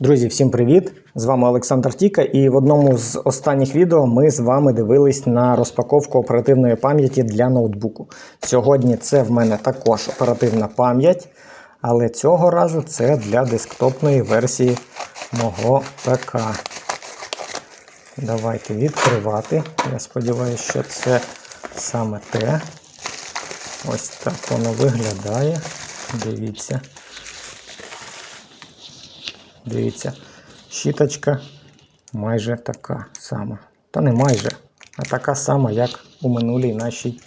Друзі, всім привіт! З вами Олександр Тіка, і в одному з останніх відео ми з вами дивились на розпаковку оперативної пам'яті для ноутбуку. Сьогодні це в мене також оперативна пам'ять, але цього разу це для десктопної версії мого ПК. Давайте відкривати. Я сподіваюся, що це саме те. Ось так воно виглядає. Дивіться. Дивіться, щіточка майже така сама. Та не майже, а така сама, як у минулій нашій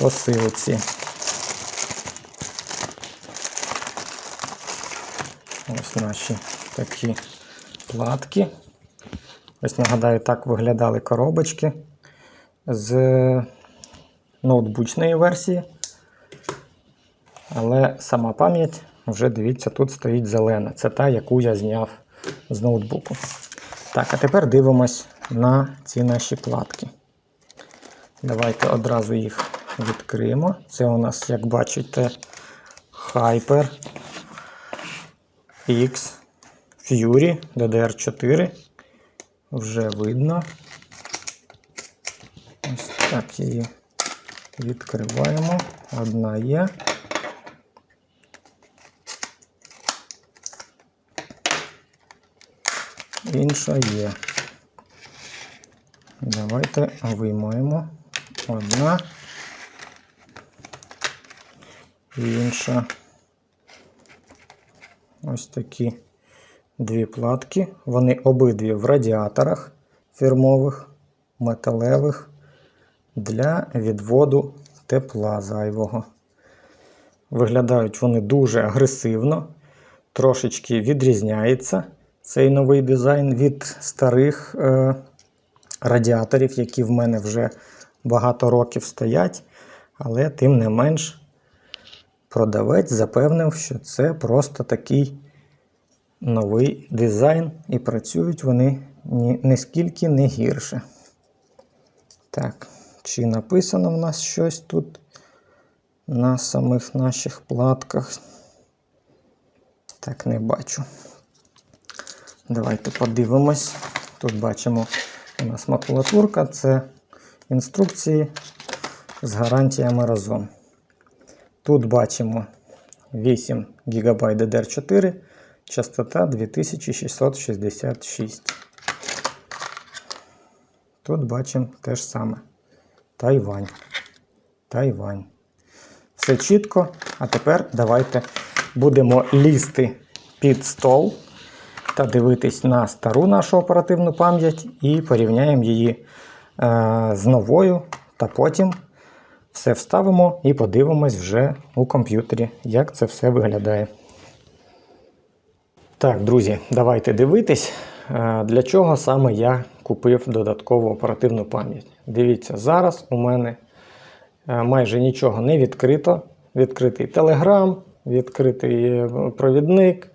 посилці. Ось наші такі платки. Ось нагадаю, так виглядали коробочки з ноутбучної версії. Але сама пам'ять вже дивіться, тут стоїть зелена. Це та, яку я зняв з ноутбуку. Так, а тепер дивимось на ці наші платки. Давайте одразу їх відкриємо. Це у нас, як бачите, Hyper X Fury DDR4. Вже видно. Ось так її відкриваємо. Одна є. Інша є. Давайте виймаємо одна і інша. Ось такі дві платки. Вони обидві в радіаторах фірмових, металевих для відводу тепла зайвого. Виглядають вони дуже агресивно, трошечки відрізняється цей новий дизайн від старих е, радіаторів, які в мене вже багато років стоять. Але тим не менш, продавець запевнив, що це просто такий новий дизайн, і працюють вони ні, нискільки не гірше. Так, чи написано в нас щось тут на самих наших платках? Так, не бачу. Давайте подивимось. Тут бачимо у нас макулатурка, це інструкції з гарантіями разом. Тут бачимо 8 ГБ DDR4, частота 2666. Тут бачимо те ж саме. Тайвань. Тайвань. Все чітко. А тепер давайте будемо лізти під стол та дивитись на стару нашу оперативну пам'ять і порівняємо її е, з новою, та потім все вставимо і подивимось вже у комп'ютері, як це все виглядає. Так, друзі, давайте дивитись, е, для чого саме я купив додаткову оперативну пам'ять. Дивіться, зараз у мене е, майже нічого не відкрито. Відкритий Telegram, відкритий провідник,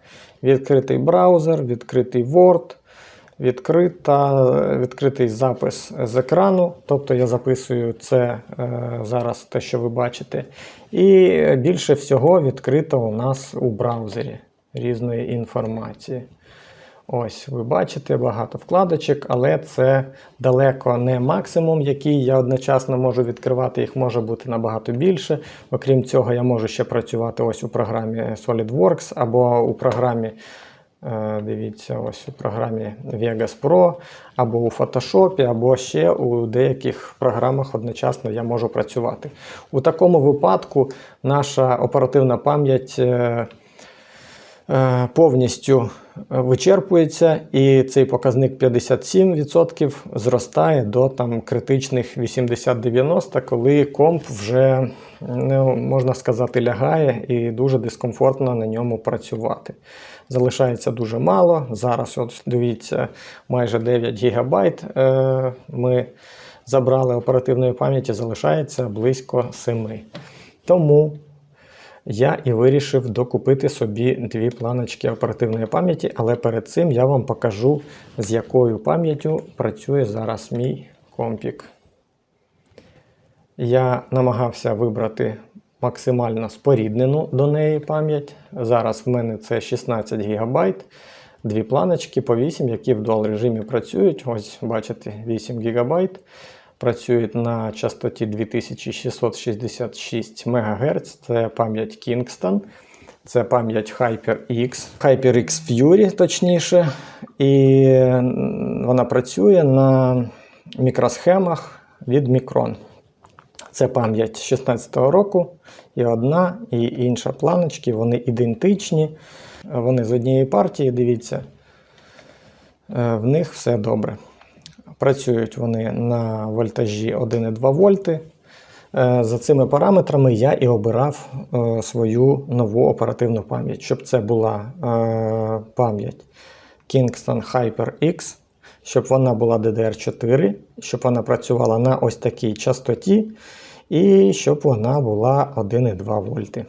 відкритий браузер, відкритий Word, відкрита, відкритий запис з екрану. Тобто я записую це е, зараз те, що ви бачите. І більше всього відкрито у нас у браузері різної інформації. Ось, ви бачите багато вкладочок, але це далеко не максимум, який я одночасно можу відкривати, їх може бути набагато більше. Окрім цього, я можу ще працювати ось у програмі SolidWorks або у програмі, е, дивіться, ось у програмі Vegas Pro, або у Photoshop, або ще у деяких програмах одночасно я можу працювати. У такому випадку наша оперативна пам'ять. е, е, Повністю вичерпується, і цей показник 57% зростає до там критичних 80-90, коли комп вже, ну, можна сказати, лягає і дуже дискомфортно на ньому працювати. Залишається дуже мало. Зараз, от дивіться, майже 9 ГБ е, ми забрали оперативної пам'яті, залишається близько 7. Тому я і вирішив докупити собі дві планочки оперативної пам'яті, але перед цим я вам покажу, з якою пам'яттю працює зараз мій компік. Я намагався вибрати максимально споріднену до неї пам'ять. Зараз в мене це 16 ГБ дві планочки по 8, які в дуал режимі працюють. Ось бачите, 8 ГБ. Працюють на частоті 2666 МГц. Це пам'ять Kingston. Це пам'ять HyperX, HyperX Fury, точніше. І вона працює на мікросхемах від Micron. Це пам'ять 16-го року, і одна, і інша планочки, вони ідентичні. Вони з однієї партії, дивіться, Е, в них все добре. Працюють вони на вольтажі 1,2 вольти. Е, За цими параметрами я і обирав е, свою нову оперативну пам'ять, щоб це була е, пам'ять Kingston HyperX, щоб вона була DDR4, щоб вона працювала на ось такій частоті, і щоб вона була 1,2 вольти.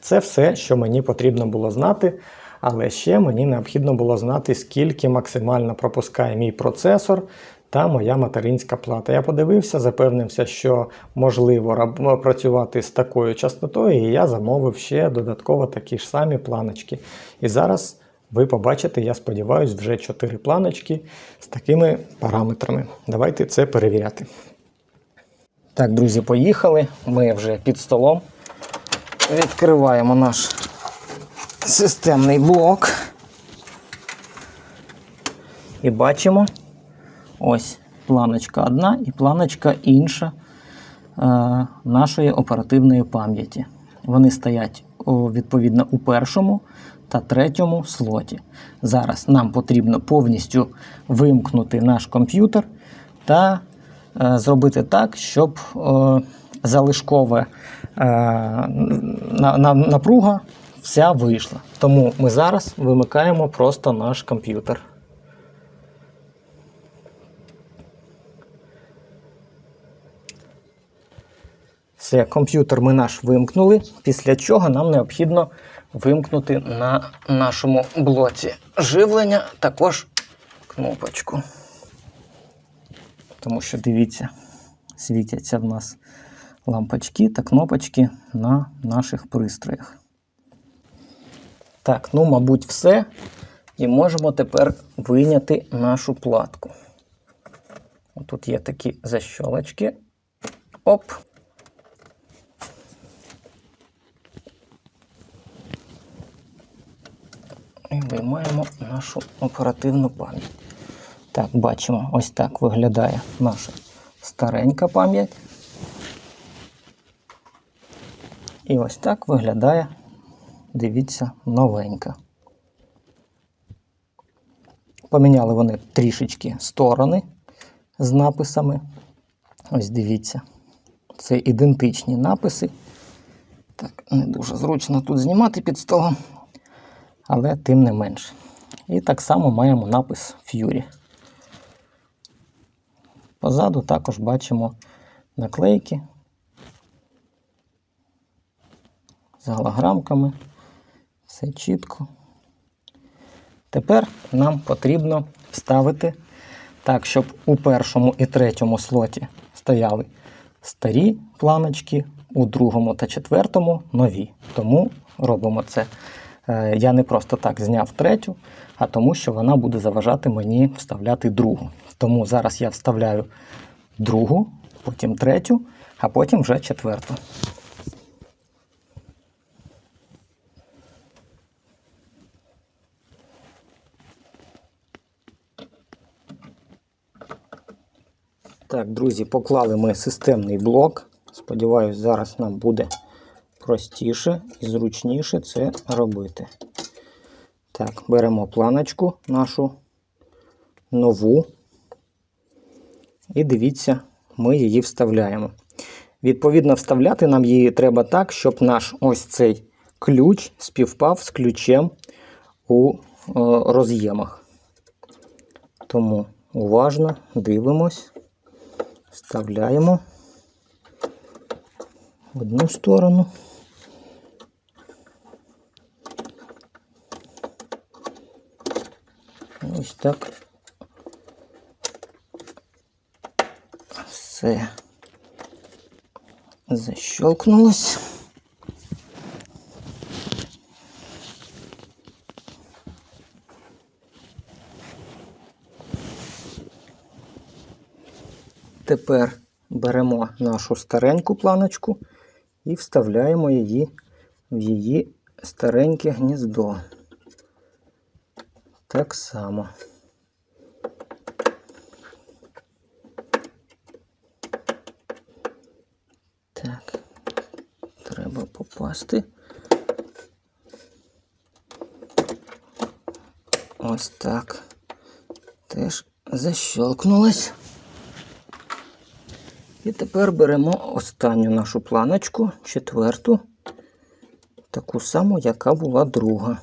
Це все, що мені потрібно було знати. Але ще мені необхідно було знати, скільки максимально пропускає мій процесор та моя материнська плата. Я подивився, запевнився, що можливо працювати з такою частотою, і я замовив ще додатково такі ж самі планочки. І зараз ви побачите, я сподіваюся, вже 4 планочки з такими параметрами. Давайте це перевіряти. Так, друзі, поїхали. Ми вже під столом. Відкриваємо наш системний блок. І бачимо ось планочка одна і планочка інша е, нашої оперативної пам'яті. Вони стоять відповідно у першому та третьому слоті. Зараз нам потрібно повністю вимкнути наш комп'ютер та е, зробити так, щоб залишкове е, на, на, напруга вся вийшла. Тому ми зараз вимикаємо просто наш комп'ютер. Все, комп'ютер ми наш вимкнули, після чого нам необхідно вимкнути на нашому блоці живлення також кнопочку. Тому що дивіться, світяться в нас лампочки та кнопочки на наших пристроях. Так, ну, мабуть, все. І можемо тепер вийняти нашу платку. Тут є такі защолочки. Оп. І виймаємо нашу оперативну пам'ять. Так, бачимо, ось так виглядає наша старенька пам'ять. І ось так виглядає, дивіться, новенька. Поміняли вони трішечки сторони з написами. Ось дивіться. Це ідентичні написи. Так, не дуже зручно тут знімати під столом, але тим не менше. І так само маємо напис Fury. Позаду також бачимо наклейки з голограмками. Все чітко. Тепер нам потрібно вставити так, щоб у першому і третьому слоті стояли старі планочки, у другому та четвертому нові. Тому робимо це. Е, Я не просто так зняв третю, а тому, що вона буде заважати мені вставляти другу. Тому зараз я вставляю другу, потім третю, а потім вже четверту. Так, друзі, поклали ми системний блок. Сподіваюсь, зараз нам буде простіше і зручніше це робити. Так, беремо планочку нашу нову. І дивіться, ми її вставляємо. Відповідно, вставляти нам її треба так, щоб наш ось цей ключ співпав з ключем у е, роз'ємах. Тому уважно дивимось. Вставляємо в одну сторону. так. Все защелкнулось. Тепер беремо нашу стареньку планочку і вставляємо її в її стареньке гніздо. Так само. Попасти. Ось так. Теж защелкнулось. І тепер беремо останню нашу планочку, четверту, таку саму, яка була друга.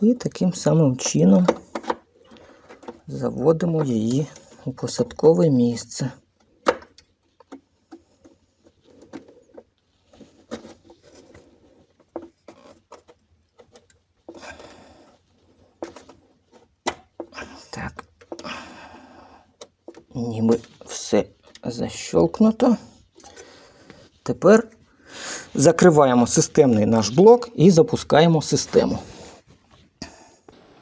І таким самим чином заводимо її у посадкове місце. Ніби все защелкнуто. Тепер закриваємо системний наш блок і запускаємо систему.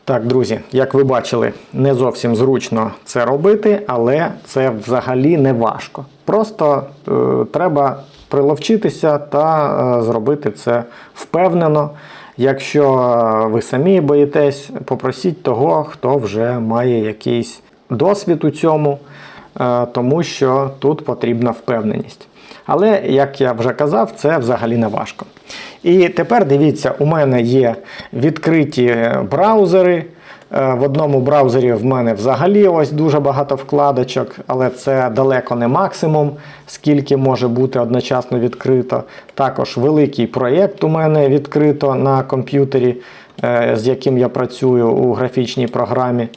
Так, друзі, як ви бачили, не зовсім зручно це робити, але це взагалі не важко. Просто е, треба приловчитися та е, зробити це впевнено. Якщо е, ви самі боїтесь, попросіть того, хто вже має якийсь досвід у цьому, тому що тут потрібна впевненість. Але, як я вже казав, це взагалі не важко. І тепер дивіться, у мене є відкриті браузери. Е, В одному браузері в мене взагалі ось дуже багато вкладочок, але це далеко не максимум, скільки може бути одночасно відкрито. Також великий проєкт у мене відкрито на комп'ютері, е, з яким я працюю у графічній програмі.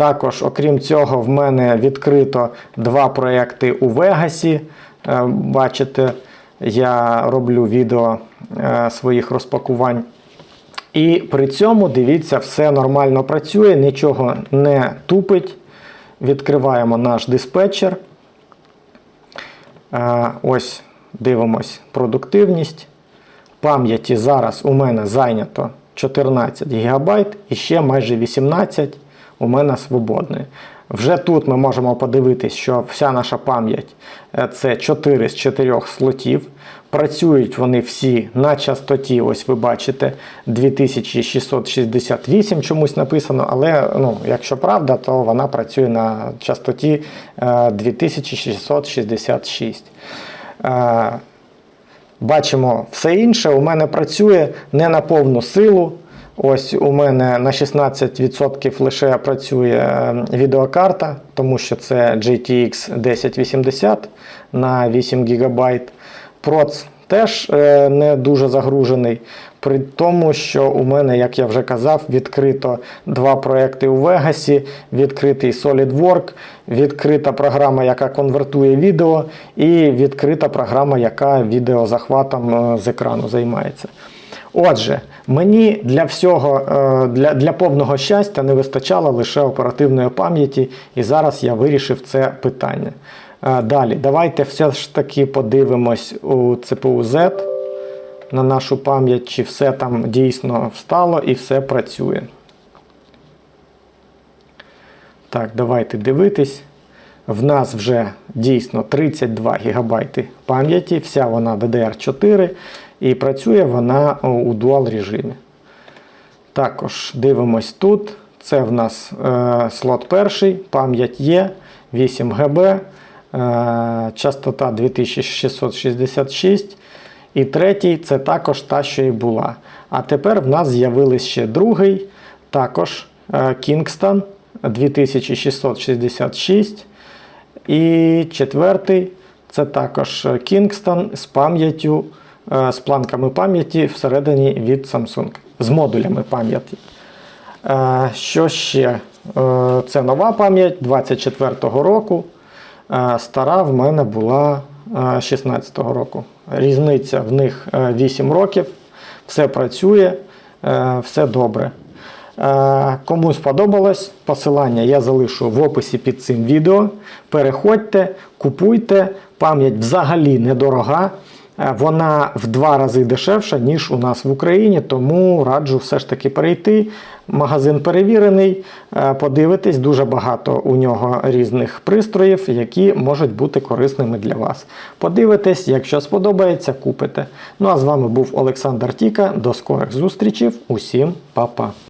Також, окрім цього, в мене відкрито два проєкти у Вегасі. Е, Бачите, я роблю відео е, своїх розпакувань. І при цьому, дивіться, все нормально працює, нічого не тупить. Відкриваємо наш диспетчер. Е, Ось дивимось продуктивність. Пам'яті зараз у мене зайнято 14 ГБ і ще майже 18 у мене свободної. Вже тут ми можемо подивитись, що вся наша пам'ять е, це 4 з 4 слотів. Працюють вони всі на частоті, ось ви бачите, 2668 чомусь написано, але ну, якщо правда, то вона працює на частоті е, 2666. Е, Бачимо все інше. У мене працює не на повну силу. Ось у мене на 16% лише працює е, відеокарта, тому що це GTX 1080 на 8 ГБ. Проц теж е, не дуже загружений. При тому, що у мене, як я вже казав, відкрито два проекти у Вегасі, відкритий SolidWorks, відкрита програма, яка конвертує відео, і відкрита програма, яка відеозахватом е, з екрану займається. Отже, мені для всього, е, для, для повного щастя не вистачало лише оперативної пам'яті, і зараз я вирішив це питання. Е, Далі, давайте все ж таки подивимось у CPU Z на нашу пам'ять, чи все там дійсно встало і все працює. Так, давайте дивитись. В нас вже дійсно 32 ГБ пам'яті, вся вона DDR4 і працює вона у дуал режимі. Також дивимось тут. Це в нас е, слот перший, пам'ять є 8 ГБ, е, частота 2666. І третій це також та, що і була. А тепер в нас з'явився ще другий, також е, Kingston 2666. І четвертий це також Kingston з пам'яттю, е, з планками пам'яті всередині від Samsung, з модулями пам'яті. Е, Що ще? Е, Це нова пам'ять 24-го року. Е, Стара в мене була 16-го року. Різниця в них 8 років. Все працює, е, все добре. Е, Кому сподобалось, посилання я залишу в описі під цим відео. Переходьте, купуйте. Пам'ять взагалі недорога. Е, Вона в два рази дешевша, ніж у нас в Україні, тому раджу все ж таки перейти. Магазин перевірений, е, подивитись, дуже багато у нього різних пристроїв, які можуть бути корисними для вас. Подивитесь, якщо сподобається, купите. Ну а з вами був Олександр Тіка. До скорих зустрічей. Усім па-па.